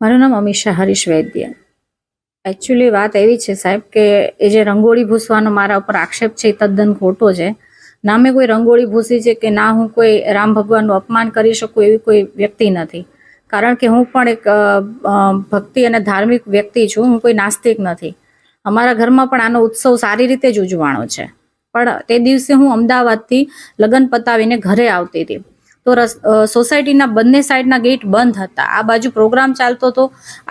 મારું નામ અમીષા હરીશ વૈદ્ય. એકચ્યુઅલી વાત એવી છે સાહેબ કે એ જે રંગોળી ભૂસવાનો મારા ઉપર આક્ષેપ છે, એ તદ્દન ખોટો છે. ના, મેં કોઈ રંગોળી ભૂસી છે કે ના હું કોઈ રામ ભગવાનનું અપમાન કરી શકું એવી કોઈ વ્યક્તિ નથી. કારણ કે હું પણ એક ભક્તિ અને ધાર્મિક વ્યક્તિ છું, હું કોઈ નાસ્તિક નથી. અમારા ઘરમાં પણ આનો ઉત્સવ સારી રીતે જ ઉજવાણો છે. પણ તે દિવસે હું અમદાવાદથી લગ્ન પતાવીને ઘરે આવતી હતી. તો સોસાયટીના બંને સાઈડના ગેટ બંધ હતા. આ બાજુ પ્રોગ્રામ ચાલતો હતો,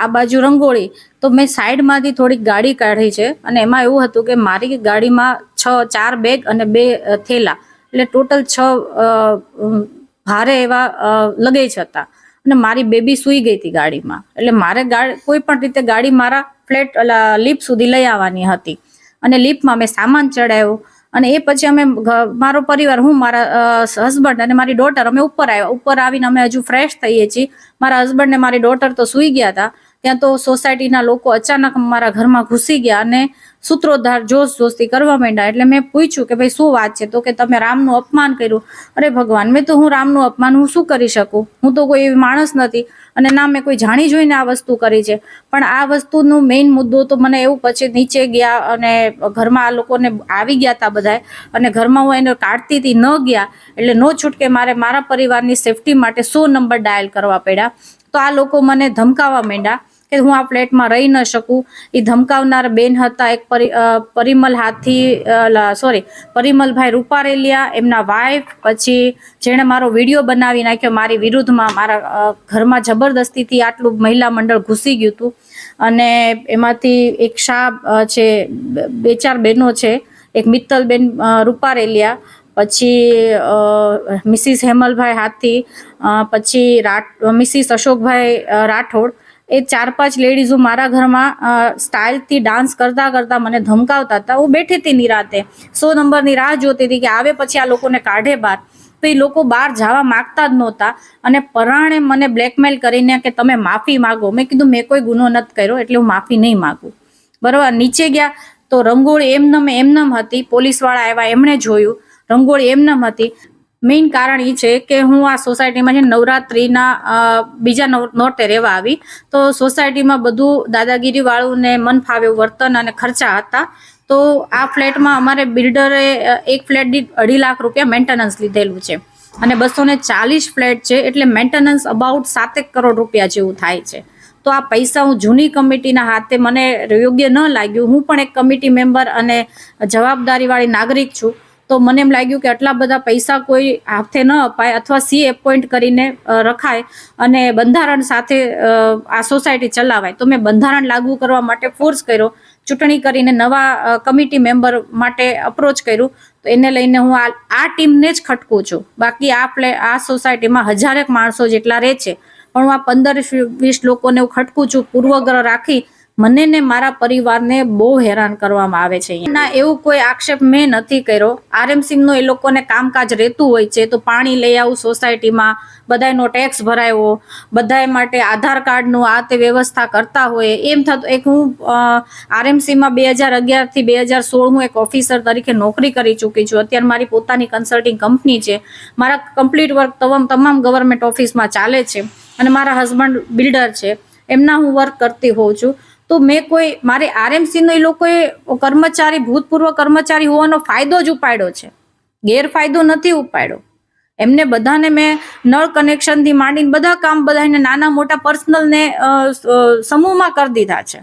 આ બાજુ રંગોળી. તો મેં સાઈડમાંથી થોડીક ગાડી કાઢી છે અને એમાં એવું હતું કે મારી ગાડીમાં છ, ચાર બેગ અને બે થેલા. એટલે ટોટલ છ ભારે એવા લગેજ હતા. અને મારી બેબી સૂઈ ગઈ હતી ગાડીમાં. એટલે મારે ગાડી, કોઈ પણ રીતે ગાડી મારા ફ્લેટ લીપ સુધી લઈ આવવાની હતી. અને લીપમાં મેં સામાન ચડાવ્યો. અને એ પછી અમે મારો પરિવાર, હું, મારા હસબન્ડ અને મારી ડોટર અમે ઉપર આવ્યા. ઉપર આવીને અમે હજુ ફ્રેશ થઈએ છીએ. મારા હસબન્ડ ને મારી ડોટર તો સૂઈ ગયા હતા. ત્યાં તો સોસાયટીના લોકો અચાનક મારા ઘરમાં ઘૂસી ગયા અને સૂત્રોદ્ધાર જોશ જોશથી કરવા માંડ્યા. એટલે મેં પૂછ્યું કે ભાઈ શું વાત છે? તો કે તમે રામનું અપમાન કર્યું. અરે ભગવાન, મેં તો હું રામનું અપમાન હું શું કરી શકું? હું તો કોઈ એવી માણસ નથી અને ના મેં કોઈ જાણી જોઈને આ વસ્તુ કરી છે. પણ આ વસ્તુનો મેઇન મુદ્દો તો મને એવું પછી નીચે ગયા અને ઘરમાં આ લોકોને આવી ગયા હતા બધાએ અને ઘરમાં હું એને કાઢતી હતી ન ગયા. એટલે નો છૂટકે મારે મારા પરિવારની સેફટી માટે સો નંબર ડાયલ કરવા પડ્યા. તો આ લોકો મને ધમકાવવા માંડ્યા. કે હું આ ફ્લેટમાં રહી ન શકું. એ ધમકાવનાર બેન હતા, એક પરી પરિમલ હાથી સોરી, પરિમલભાઈ રૂપારેલિયા, એમના વાઈફ પછી જેણે મારો વીડિયો બનાવી નાખ્યો, મારી વિરુદ્ધમાં મારા ઘરમાં જબરદસ્તીથી આટલું મહિલા મંડળ ઘૂસી ગયું હતું અને એમાંથી એક શાહ છે, બે- ચાર બહેનો છે, એક મિત્તલબેન રૂપારેલિયા, પછી મિસિસ હેમલભાઈ હાથી પછી રાઠ, મિસિસ અશોકભાઈ રાઠોડ એ ચાર પાંચ લેડીઝો મારા ઘરમાં સ્ટાઇલથી ડાન્સ કરતા કરતા મને ધમકાવતા હતા. હું બેઠી હતી નિરાતે. સો નંબરની રાહ જોતી હતી કે આવે પછી આ લોકોને કાઢે બહાર તો એ લોકો બહાર જવા માગતા જ નહોતા. અને પરાણે મને બ્લેકમેલ કરીને કે તમે માફી માગો. મેં કીધું, મેં કોઈ ગુનો નથી કર્યો, એટલે હું માફી નહીં માગું. બરાબર? નીચે ગયા તો રંગોળી એમનમ એમનમ હતી. પોલીસવાળા આવ્યા, એમણે જોયું. રંગોળી એમનમ હતી. મેઇન કારણ એ છે કે હું આ સોસાયટીમાં છે નવરાત્રિના બીજા નોરતે રહેવા આવી. તો સોસાયટીમાં બધું દાદાગીરીવાળું ને મન ફાવે વર્તન અને ખર્ચા હતા. તો આ ફ્લેટમાં અમારે બિલ્ડરે એક ફ્લેટ દીઠ અઢી લાખ રૂપિયા મેન્ટેનન્સ લીધેલું છે. અને બસો ને ચાલીસ ફ્લેટ છે એટલે મેન્ટેનન્સ અબાઉટ સાતેક કરોડ રૂપિયા જેવું થાય છે. તો આ પૈસા હું જૂની કમિટીના હાથે મને યોગ્ય ન લાગ્યું. હું પણ એક કમિટી મેમ્બર અને જવાબદારીવાળી નાગરિક છું. તો મને એમ લાગ્યું કે આટલા બધા પૈસા કોઈ હાથે ન અપાય અથવા સી એપોઇન્ટ કરીને રખાય અને બંધારણ સાથે આ સોસાયટી ચલાવાય. તો મેં બંધારણ લાગુ કરવા માટે ફોર્સ કર્યો, ચૂંટણી કરીને નવા કમિટી મેમ્બર માટે અપ્રોચ કર્યું. તો એને લઈને હું આ આ ટીમને જ ખટકું છું. બાકી આ પ્લે, આ સોસાયટીમાં હજારેક માણસો જેટલા રહે છે. પણ હું આ પંદર વીસ લોકોને હું ખટકું છું, પૂર્વગ્રહ રાખી મને ને મારા પરિવારને બહુ હેરાન કરવામાં આવે છે ના, એવું કોઈ આક્ષેપ મેં નથી કર્યો. આરએમસી નું એ લોકોને કામકાજ રહેતું હોય છે, તો પાણી લઈ આવું સોસાયટીમાં, બધાયનો ટેક્સ ભરાયો, બધાય માટે આધાર કાર્ડનું આ તે વ્યવસ્થા કરતા હોય. એમ થતું, એક હું આરએમસીમાં બે હજાર અગિયારથી બે હજાર સોળ હું એક ઓફિસર તરીકે નોકરી કરી ચૂકી છું. અત્યારે મારી પોતાની કન્સલ્ટિંગ કંપની છે. મારા કમ્પ્લીટ વર્ક તમામ તમામ ગવર્મેન્ટ ઓફિસમાં ચાલે છે. અને મારા હસબન્ડ બિલ્ડર છે. એમના હું વર્ક કરતી હોઉં છું. તો મેં કોઈ, મારે આરએમસીનો એ લોકોએ કર્મચારી, ભૂતપૂર્વ કર્મચારી હોવાનો ફાયદો જ ઉપાડ્યો છે. ગેરફાયદો નથી ઉપાડ્યો. એમને બધાને મેં નળ કનેક્શનથી માંડીને બધા કામ બધાને નાના મોટા પર્સનલને સમૂહમાં કરી દીધા છે.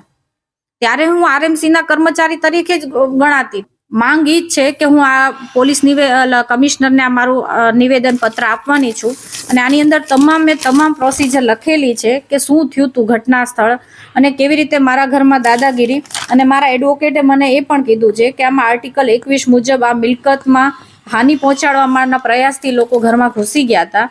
ત્યારે હું આરએમસીના કર્મચારી તરીકે જ ગણાતી. માંગ ઈ જ છે કે હું આ પોલીસ નિવે કમિશનરને આ મારું નિવેદન પત્ર આપવાની છું. અને આની અંદર તમામ મેં તમામ પ્રોસિજર લખેલી છે કે શું થયું તું ઘટના સ્થળ અને કેવી રીતે મારા ઘરમાં દાદાગીરી અને મારા એડવોકેટે મને એ પણ કીધું છે કે આમાં આર્ટિકલ એકવીસ મુજબ આ મિલકતમાં હાનિ મારના પ્રયાસથી લોકો ઘરમાં ઘૂસી ગયા હતા.